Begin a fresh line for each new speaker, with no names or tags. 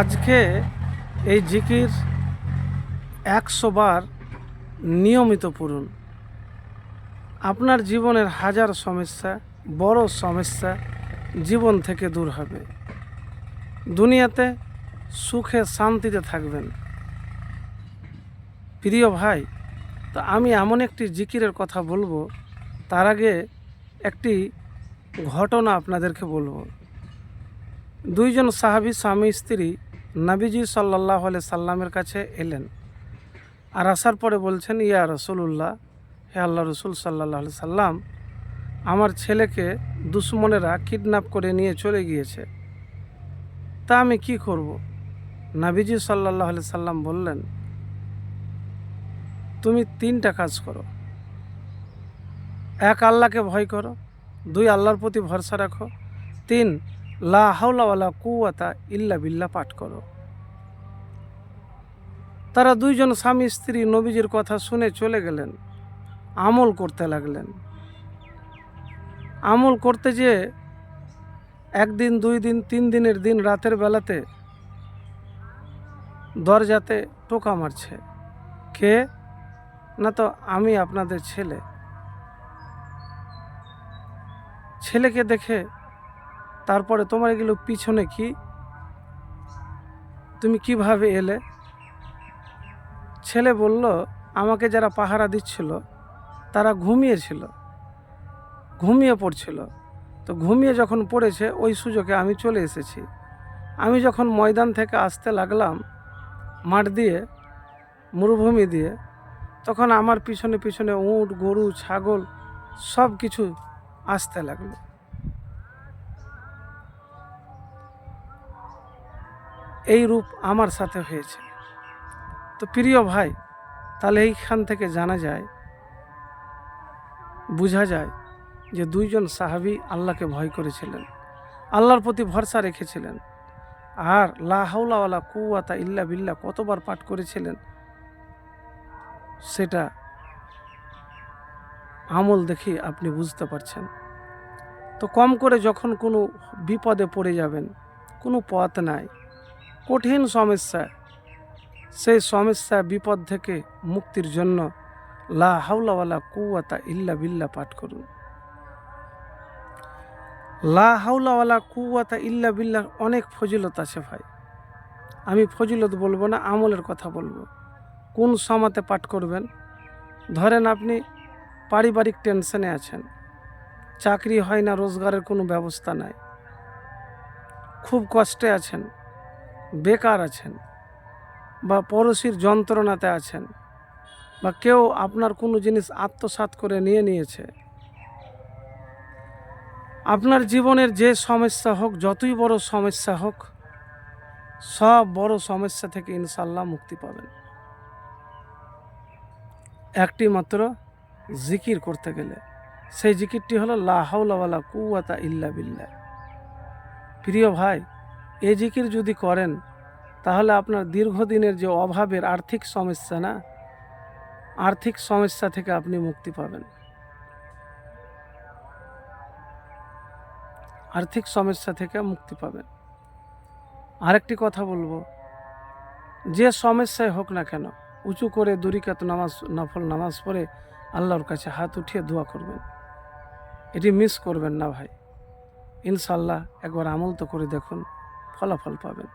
আজকে এই জিকির একশো বার নিয়মিত পড়ুন। আপনার জীবনের হাজার সমস্যা, বড় সমস্যা জীবন থেকে দূর হবে। দুনিয়াতে সুখে শান্তিতে থাকবেন। প্রিয় ভাই, তো আমি এমন একটি জিকিরের কথা বলব, তার আগে একটি ঘটনা আপনাদেরকে বলব। দুইজন সাহাবি স্বামী স্ত্রী নাবিজি সাল্লাহ সাল্লামের কাছে এলেন আর আসার পরে বলছেন, ইয়া রসুল্লাহ হে আল্লাহ রসুল সাল্লাহ সাল্লাম, আমার ছেলেকে দুশ্মনেরা কিডন্যাপ করে নিয়ে চলে গিয়েছে। তা আমি কি করব? নাবিজি সাল্লাহ সাল্লাম বললেন, তুমি তিনটা কাজ করো। এক, আল্লাহকে ভয় করো। দুই, আল্লাহর প্রতি ভরসা রাখো। তিন লা হাওলাওয়ালা কুয়াতা ইল্লা বিল্লা পাঠ করো। তারা দুইজন স্বামী স্ত্রী নবীজির কথা শুনে চলে গেলেন, আমল করতে লাগলেন। আমল করতে যে একদিন, দুই দিন, তিন দিনের দিন রাতের বেলাতে দরজাতে টোকা মারছে। কে? না তো আমি, আপনাদের ছেলে। ছেলেকে দেখে তারপরে তোমার এগুলো পিছনে কি? তুমি কীভাবে এলে? ছেলে বলল, আমাকে যারা পাহারা দিচ্ছিল, তারা ঘুমিয়েছিল ঘুমিয়ে পড়ছিল। তো ঘুমিয়ে যখন পড়েছে, ওই সুযোগে আমি চলে এসেছি। আমি যখন ময়দান থেকে আসতে লাগলাম, মাঠ দিয়ে, মরুভূমি দিয়ে, তখন আমার পিছনে পিছনে উট, গরু, ছাগল সব কিছু আসতে লাগল। এই রূপ আমার সাথে হয়েছে। তো প্রিয় ভাই, তাহলে এইখান থেকে জানা যায়, বোঝা যায় যে দুইজন সাহাবি আল্লাহকে ভয় করেছিলেন, আল্লাহর প্রতি ভরসা রেখেছিলেন, আর লা হাওলাওয়ালা কুয়াতা ইল্লা বিল্লা কতবার পাঠ করেছিলেন, সেটা আমল দেখে আপনি বুঝতে পারছেন। তো কম করে যখন কোনো বিপদে পড়ে যাবেন, কোনো পথ নাই কঠিন সমস্যা। সেই সমস্যা বিপদ থেকে মুক্তির জন্য লা হাওলাওয়ালা কুয়াতা ইল্লা বিল্লা পাঠ করুন। লা হাওলাওয়ালা কুয়াতা ইল্লা বিল্লার অনেক ফজিলত আছে ভাই। আমি ফজিলত বলব না, আমলের কথা বলব। কোন সমাতে পাঠ করবেন? ধরেন আপনি পারিবারিক টেনশনে আছেন। চাকরি হয় না, রোজগারের কোনো ব্যবস্থা নাই। খুব কষ্টে আছেন। বেকার আছেন বা পড়শির যন্ত্রণাতে আছেন বা কেউ আপনার কোনো জিনিস আত্মসাৎ করে নিয়ে নিয়েছে, আপনার জীবনের যে সমস্যা হোক, যতই বড় সমস্যা হোক, সব বড় সমস্যা থেকে ইনশাল্লাহ মুক্তি পাবেন। একটি মাত্র জিকির করতে গেলে, সেই জিকিরটি হলো লা হাওলাওয়ালা কুয়াতা ইল্লা বিল্লা প্রিয় ভাই এই জিকির যদি করেন, তাহলে আপনার দীর্ঘদিনের যে অভাবের আর্থিক সমস্যা না, আর্থিক সমস্যা থেকে আপনি মুক্তি পাবেন। আর্থিক সমস্যা থেকে মুক্তি পাবেন। আরেকটি কথা বলব, যে সমস্যায় হোক না কেন, উঁচু করে দুরিকাত নামাজ, নফল নামাজ পড়ে আল্লাহর কাছে হাত উঠিয়ে দোয়া করবেন। এটি মিস করবেন না ভাই। ইনশাল্লাহ একবার আমল তো করে দেখুন। ফলাফল পাবেন।